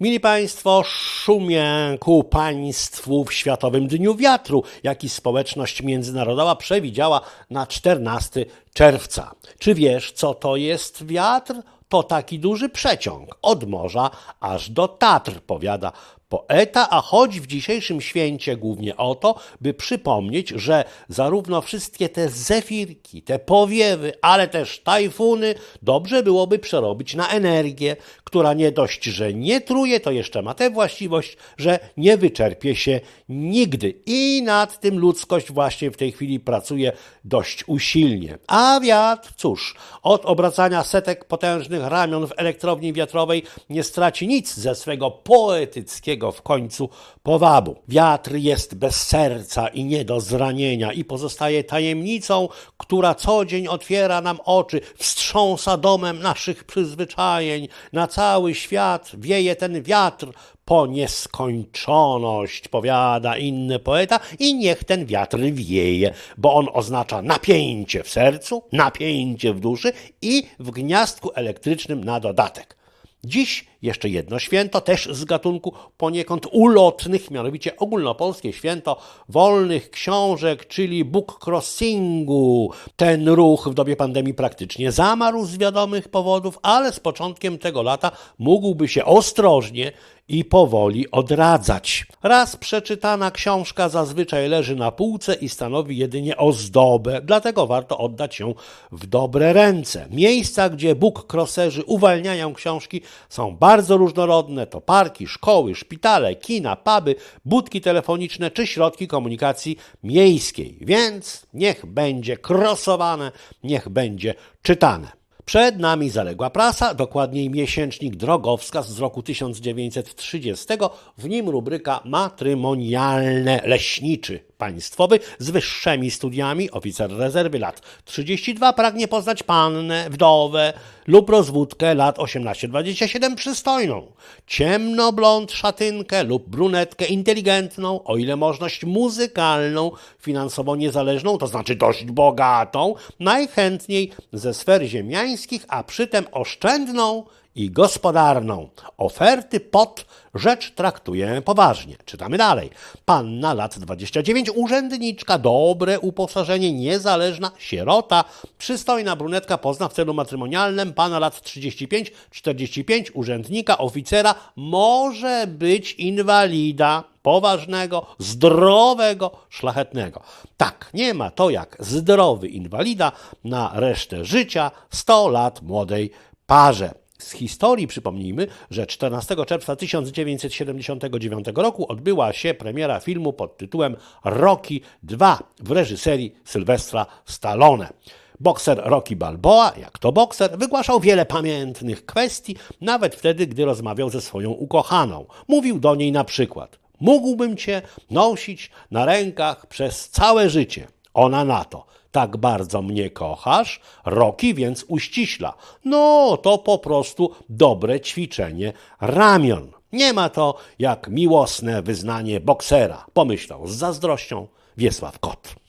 Mili Państwo, szumie ku Państwu w Światowym Dniu Wiatru, jaki społeczność międzynarodowa przewidziała na 14 czerwca. Czy wiesz, co to jest wiatr? To taki duży przeciąg od morza aż do Tatr, powiada poeta, a chodzi w dzisiejszym święcie głównie o to, by przypomnieć, że zarówno wszystkie te zefirki, te powiewy, ale też tajfuny dobrze byłoby przerobić na energię, która nie dość, że nie truje, to jeszcze ma tę właściwość, że nie wyczerpie się nigdy. I nad tym ludzkość właśnie w tej chwili pracuje dość usilnie. A wiatr, cóż, od obracania setek potężnych ramion w elektrowni wiatrowej nie straci nic ze swego poetyckiego w końcu powabu. Wiatr jest bez serca i nie do zranienia i pozostaje tajemnicą, która co dzień otwiera nam oczy, wstrząsa domem naszych przyzwyczajeń. Na cały świat wieje ten wiatr po nieskończoność, powiada inny poeta, i niech ten wiatr wieje, bo on oznacza napięcie w sercu, napięcie w duszy i w gniazdku elektrycznym na dodatek. Dziś jeszcze jedno święto, też z gatunku poniekąd ulotnych, mianowicie ogólnopolskie święto wolnych książek, czyli book crossingu. Ten ruch w dobie pandemii praktycznie zamarł z wiadomych powodów, ale z początkiem tego lata mógłby się ostrożnie i powoli odradzać. Raz przeczytana książka zazwyczaj leży na półce i stanowi jedynie ozdobę, dlatego warto oddać ją w dobre ręce. Miejsca, gdzie bookcrosserzy uwalniają książki są bardzo różnorodne. To parki, szkoły, szpitale, kina, puby, budki telefoniczne czy środki komunikacji miejskiej. Więc niech będzie krosowane, niech będzie czytane. Przed nami zaległa prasa, dokładniej miesięcznik Drogowskaz z roku 1930. W nim rubryka matrymonialne leśniczy państwowy z wyższymi studiami, oficer rezerwy lat 32 pragnie poznać pannę, wdowę lub rozwódkę lat 18-27 przystojną, ciemnoblond szatynkę lub brunetkę inteligentną, o ile możność muzykalną, finansowo niezależną, to znaczy dość bogatą, najchętniej ze sfer ziemiańskich, a przytem oszczędną i gospodarną. Oferty pod rzecz traktuje poważnie. Czytamy dalej. Panna lat 29, urzędniczka, dobre uposażenie, niezależna, sierota, przystojna brunetka pozna w celu matrymonialnym, pana lat 35, 45, urzędnika, oficera, może być inwalida poważnego, zdrowego, szlachetnego. Tak, nie ma to jak zdrowy inwalida na resztę życia 100 lat młodej parze. Z historii przypomnijmy, że 14 czerwca 1979 roku odbyła się premiera filmu pod tytułem Rocky 2 w reżyserii Sylwestra Stallone. Bokser Rocky Balboa, jak to bokser, wygłaszał wiele pamiętnych kwestii, nawet wtedy, gdy rozmawiał ze swoją ukochaną. Mówił do niej na przykład: Mógłbym cię nosić na rękach przez całe życie. Ona na to. Tak bardzo mnie kochasz? Roki więc uściśla. No, to po prostu dobre ćwiczenie ramion. Nie ma to jak miłosne wyznanie boksera, pomyślał z zazdrością Wiesław Kot.